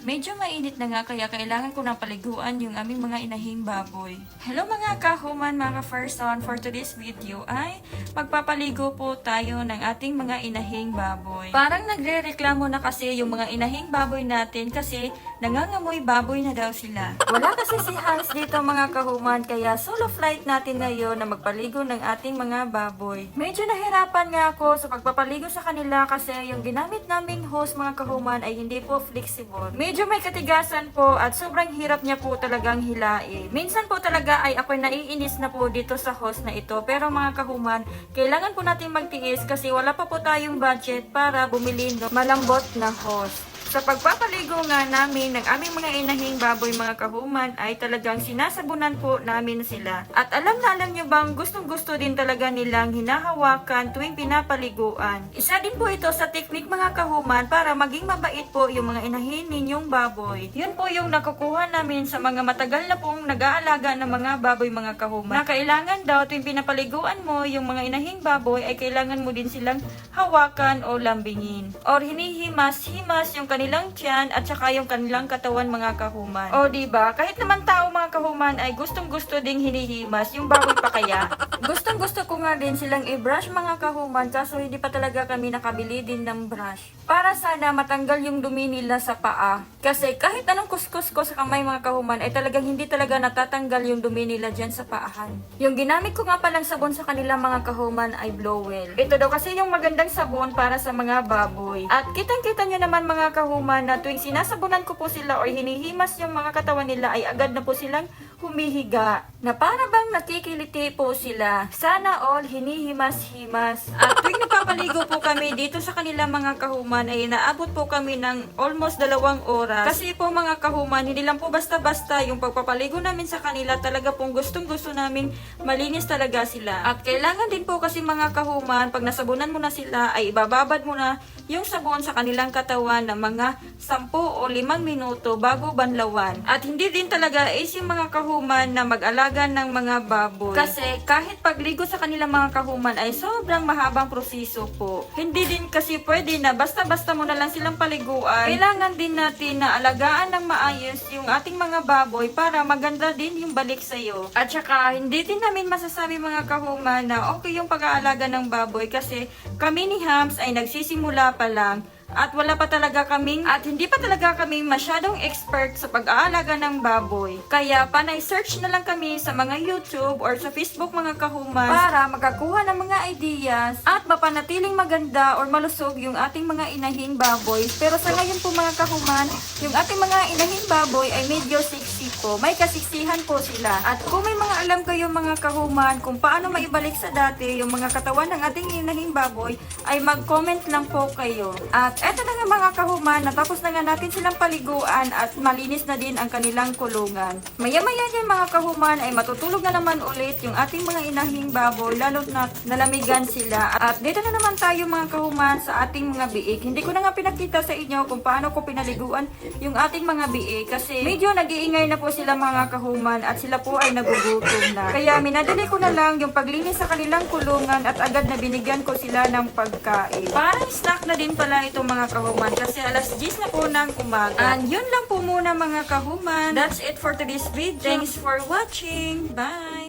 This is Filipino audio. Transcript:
Medyo mainit na nga kaya kailangan ko ng paliguan yung aming mga inahing baboy. Hello mga kahuman, mga ka-first-on. For today's video ay magpapaligo po tayo ng ating mga inahing baboy. Parang nagre-reklamo na kasi yung mga inahing baboy natin kasi nangangamoy baboy na daw sila. Wala kasi si Hans dito mga kahuman kaya solo flight natin ngayon na magpaligo ng ating mga baboy. Medyo nahirapan nga ako sa pagpapaligo sa kanila kasi yung ginamit naming hose mga kahuman ay hindi po flexible. May katigasan po at sobrang hirap niya po talagang hilain. Minsan po talaga ay ako'y naiinis na po dito sa hose na ito pero mga kahuman, kailangan po natin magtiis kasi wala pa po tayong budget para bumili ng malambot na hose. Sa pagpapaligo nga namin ng aming mga inahing baboy mga kahuman ay talagang sinasabunan po namin sila. At alam na alam nyo bang gustong gusto din talaga nilang hinahawakan tuwing pinapaliguan. Isa din po ito sa teknik mga kahuman para maging mabait po yung mga inahin ninyong baboy. Yun po yung nakukuha namin sa mga matagal na pong nag-aalaga ng mga baboy mga kahuman. Na kailangan daw tuwing pinapaliguan mo yung mga inahing baboy ay kailangan mo din silang hawakan o lambingin. Or hinihimas-himas yung kanilang tiyan at saka yung kanilang katawan mga kahuman. O di ba kahit naman tao mga kahuman ay gustong gusto ding hinihimas yung baboy pa kaya. gustong gusto ko nga din silang i-brush mga kahuman kaso hindi pa talaga kami nakabili din ng brush. Para sana matanggal yung dumi nila sa paa. Kasi kahit anong kuskus ko sa kamay mga kahuman ay talagang hindi talaga natatanggal yung dumi nila dyan sa paahan. Yung ginamit ko nga palang sabon sa kanila mga kahuman ay Blowell. Ito daw kasi yung magandang sabon para sa mga baboy. At kitang-kita nyo naman mga kahuman na tuwing sinasabunan ko po sila or hinihimas yung mga katawan nila ay agad na po silang humihiga. Na para bang nakikiliti po sila. Sana all hinihimas-himas. At tuwing napapaligo po kami dito sa kanila mga kahuman ay naabot po kami ng almost dalawang oras. Kasi po mga kahuman, hindi lang po basta-basta yung pagpapaligo namin sa kanila talaga pong gustong gusto namin malinis talaga sila. At kailangan din po kasi mga kahuman, pag nasabunan mo na sila ay ibababad mo na yung sabon sa kanilang katawan ng mga 10 o 5 minuto bago banlawan. At hindi din talaga is yung mga kahuman na mag-alaga ng mga baboy. Kasi kahit pagligo sa kanilang mga kahuman ay sobrang mahabang proseso po. Hindi din kasi pwede na basta-basta mo na lang silang paliguan. Kailangan din natin na alagaan ng maayos yung ating mga baboy para maganda din yung balik sa'yo. At saka hindi din namin masasabi mga kahuman na okay yung pag-aalaga ng baboy kasi kami ni Hams ay nagsisimula pa lang at wala pa talaga kaming at hindi pa talaga kami masyadong expert sa pag-aalaga ng baboy. Kaya panay search na lang kami sa mga YouTube or sa Facebook mga kahuman para makakuha ng mga ideas at mapanatiling maganda or malusog yung ating mga inahing baboy. Pero sa ngayon po mga kahuman, yung ating mga inahing baboy ay medyo sexy po. May kasiksihan po sila. At kung may mga alam kayo mga kahuman kung paano maibalik sa dati yung mga katawan ng ating inahing baboy, ay mag-comment lang po kayo. At eto na nga mga kahuman, natapos na nga natin silang paliguan at malinis na din ang kanilang kulungan. Maya-maya yan mga kahuman ay matutulog na naman ulit yung ating mga inahing baboy lalo na nalamigan sila. At dito na naman tayo mga kahuman sa ating mga biik. Hindi ko na nga pinakita sa inyo kung paano ko pinaliguan yung ating mga biik kasi medyo nag-iingay na po sila mga kahuman at sila po ay nagugutom na. Kaya minadali ko na lang yung paglinis sa kanilang kulungan at agad na binigyan ko sila ng pagkain. Parang snack na din pala itong mga kahuman kasi alas 10 na po ng umaga. And yun lang po muna mga kahuman. That's it for today's video. Thanks for watching. Bye!